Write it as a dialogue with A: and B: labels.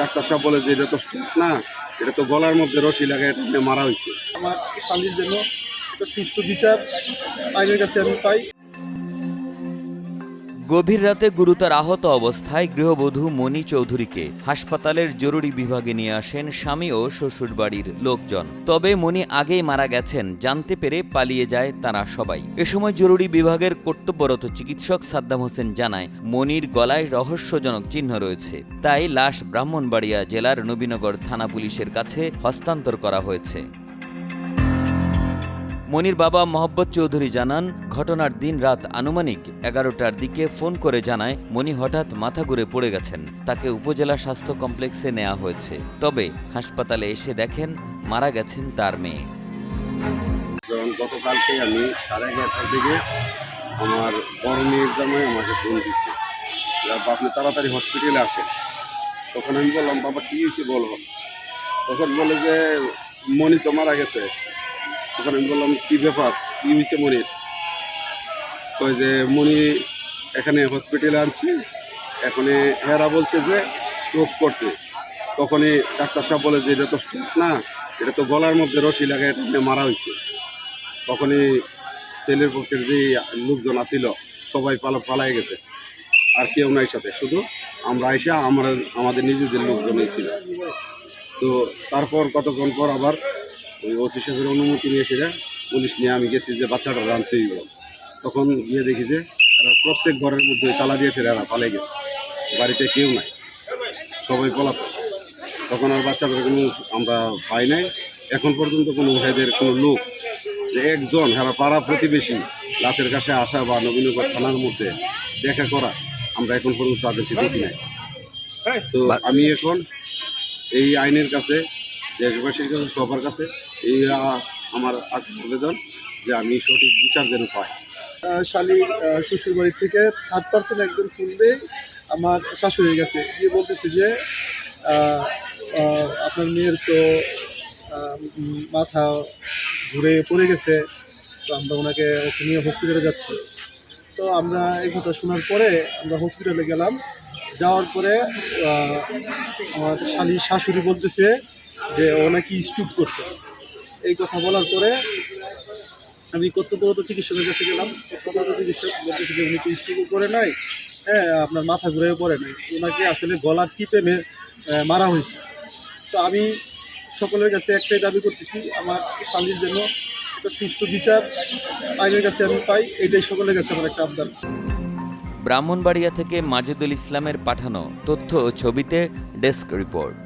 A: Doctor সাহেব বলে যে, এটা তো স্ট্রোক না, এটা তো গলার মধ্যে রশি লাগে, এটা মারা হয়েছে।
B: আমার স্বামীর জন্য একটা সুষ্ঠু বিচার আইনের কাছে আমি পাই।
C: গভীর রাতে গুরুতর আহত অবস্থায় গৃহবধূ মণি চৌধুরীকে হাসপাতালের জরুরি বিভাগে নিয়ে আসেন স্বামী ও শ্বশুরবাড়ির লোকজন। তবে মণি আগেই মারা গেছেন, জানতে পেরে পালিয়ে যায় তারা সবাই। এ সময় জরুরি বিভাগের কর্তব্যরত চিকিৎসক সাদ্দাম হোসেন জানায় মনির গলায় রহস্যজনক চিহ্ন রয়েছে। তাই লাশ ব্রাহ্মণবাড়িয়া জেলার নবীনগর থানা পুলিশের কাছে হস্তান্তর করা হয়েছে। মনির বাবা মোহাম্মদ চৌধুরী জানান, ঘটনার দিন রাত আনুমানিক এগারোটার দিকে ফোন করে জানায়, মনি হঠাৎ মাথা ঘুরে পড়ে গেছেন। তাকে উপজেলা স্বাস্থ্য কমপ্লেক্সে নেওয়া হয়েছে। তবে হাসপাতালে এসে দেখেন, মারা গেছেন তার মেয়ে।
A: গতকালকে আমি সাড়ে এগারোটার দিকে আমার বড় মেয়ের আমাকে ফোন দিচ্ছে আপনি তাড়াতাড়ি হসপিটালে আসেন। তখন আমি বললাম, বাবা, কী হয়েছে বলো? তখন বলে যে মণি তো মারা গেছে। তখন আমি বললাম, কী ব্যাপার? কী হয়েছে মনির? কয় যে মণি এখানে হসপিটালে আনছি। এখানে হেরা বলছে যে স্ট্রোক করছে। তখনই ডাক্তার সাহেব বলে যে, এটা তো স্ট্রোক না, এটা তো গলার মধ্যে রশি লাগে, এটা মারা হয়েছে তখনই ছেলের পক্ষের যে লোকজন আসিল সবাই পালা পালাই গেছে। আর কেউ নাই সাথে, শুধু আমরা আইসা, আমরা, আমাদের নিজেদের লোকজনই ছিল। তো তারপর কতক্ষণ পর আবার ওই ওসি সাহেবের অনুমতি নিয়ে সেটা পুলিশ নিয়ে আমি গেছি যে বাচ্চাটা রানতে হইব। তখন গিয়ে দেখি যে এরা প্রত্যেক ঘরের মধ্যে তালা দিয়ে সেটা এরা পালাই গেছে। বাড়িতে কেউ নাই। সবাই পলাতক। তখন আর বাচ্চাদের কোনো আমরা পাই নাই। এখন পর্যন্ত কোনো হেদের কোনো লোক যে একজন হেরা পাড়া প্রতিবেশী লাশের কাছে আসা বা নবীনগর থানার মধ্যে দেখা করা আমরা এখন পর্যন্ত তাদেরকে দেখি নাই। তো আমি এখন এই আইনের কাছে দেশবাসীর কাছে সবার কাছে এই আমার আবেদন যে আমি সঠিক বিচার যেন পাই।
B: আহ, শ্বশুর বাড়ি থেকে থার্ড পার্সন একজন ফোন দেয় আমার শাশুড়ির কাছে গিয়ে বলতেছে যে আপনার মেয়ের তো মাথা ঘুরে পড়ে গেছে তো আমরা ওনাকে ওকে নিয়ে হসপিটালে যাচ্ছি। তো আমরা এই কথা শোনার পরে আমরা হসপিটালে গেলাম। যাওয়ার পরে আমার শালীর শাশুড়ি বলতেছে যে ও নাকি স্টুপ করছে। এই কথা বলার পরে আমি কর্তব্যরত চিকিৎসকের কাছে গেলাম। কর্তব্যরত চিকিৎসক বলতেছে যে উনি তো স্ট্রোক করে নাই। হ্যাঁ আপনার মাথা ঘুরেও পড়ে নাই। ওনাকে আসলে গলার টিপে মারা হয়েছে। তো আমি সকলের কাছে একটাই দাবি করতেছি, আমার স্বামীর জন্য একটা সুষ্ঠু বিচার আইনের কাছে আমি পাই, এটাই সকলের কাছে আমার একটা আবদার।
C: ব্রাহ্মণবাড়িয়া থেকে মাজুদুল ইসলামের পাঠানো তথ্য ছবিতে ডেস্ক রিপোর্ট।